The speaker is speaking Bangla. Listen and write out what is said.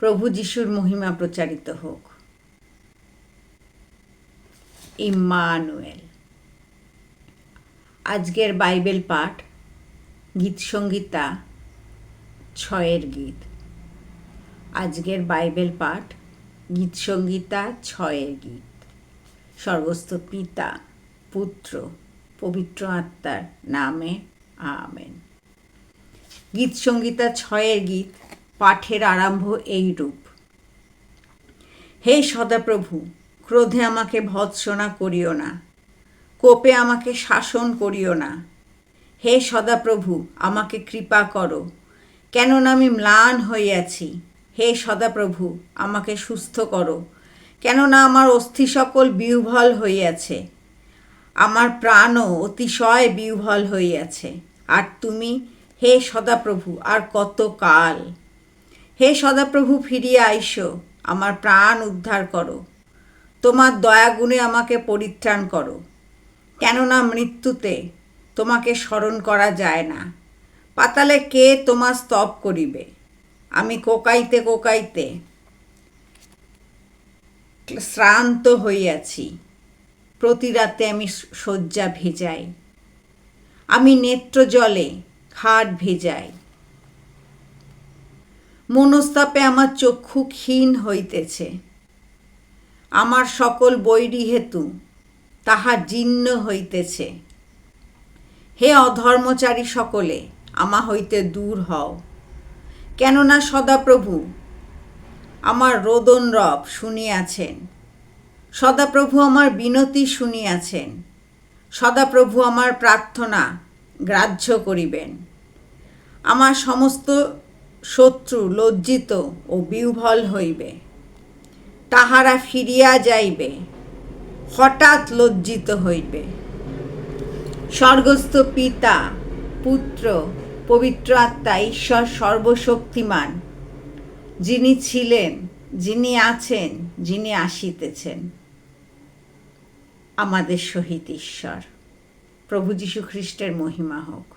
প্রভু যিশুর মহিমা প্রচারিত হোক। ইম্মানুয়েল। আজকের বাইবেল পাঠ, গীত সঙ্গীতা, ছয়ের গীত। আজকের বাইবেল পাঠ, গীত সঙ্গীতা, ছয়ের গীত। স্বর্গস্থ পিতা, পুত্র, পবিত্র আত্মার নামে, আমেন। গীত সঙ্গীতা, ছয়ের গীত পাঠের আরম্ভ এইরূপ। হে সদাপ্রভু, ক্রোধে আমাকে ভৎসনা করিও না। কোপে আমাকে শাসন করিও না। হে সদাপ্রভু, আমাকে কৃপা করো। কেননা আমি ম্লান হইয়াছি। হে সদাপ্রভু, আমাকে সুস্থ করো। কেননা আমার অস্থি সকল বিহ্বল হইয়াছে। আমার প্রাণও অতিশয় বিহ্বল হইয়াছে। আর তুমি, হে সদাপ্রভু, আর কত কাল হে সদাপ্রভু, ফিরিয়া আইসো, আমার প্রাণ উদ্ধার করো। তোমার দয়াগুণে আমাকে পরিত্রাণ করো। কেননা মৃত্যুতে তোমাকে স্মরণ করা যায় না। পাতালে কে তোমার স্তব করিবে? আমি কোকাইতে কোকাইতে শ্রান্ত হইয়াছি। প্রতি রাতে আমি শয্যা ভেজাই। আমি নেত্র জলে খাট ভেজাই। মনস্তাপে আমার চক্ষু ক্ষীণ হইতেছে। আমার সকল বৈরী হেতু তাহা জীর্ণ হইতেছে। হে অধর্মচারী সকলে, আমা হইতে দূর হও। কেননা সদাপ্রভু আমার রোদন রব শুনিয়াছেন। সদাপ্রভু আমার বিনতি শুনিয়াছেন। সদাপ্রভু আমার প্রার্থনা গ্রাহ্য করিবেন। আমার সমস্ত শত্রু লজ্জিত ও বিহ্বল হইবে। তাহারা ফিরিয়া যাইবে, হঠাৎ লজ্জিত হইবে। স্বর্গস্থ পিতা, পুত্র, পবিত্র আত্মা, ঈশ্বর সর্বশক্তিমান। যিনি ছিলেন, যিনি আছেন, যিনি আসিতেছেন। আমাদের সহিত ঈশ্বর। প্রভু যীশু খ্রিস্টের মহিমা হোক।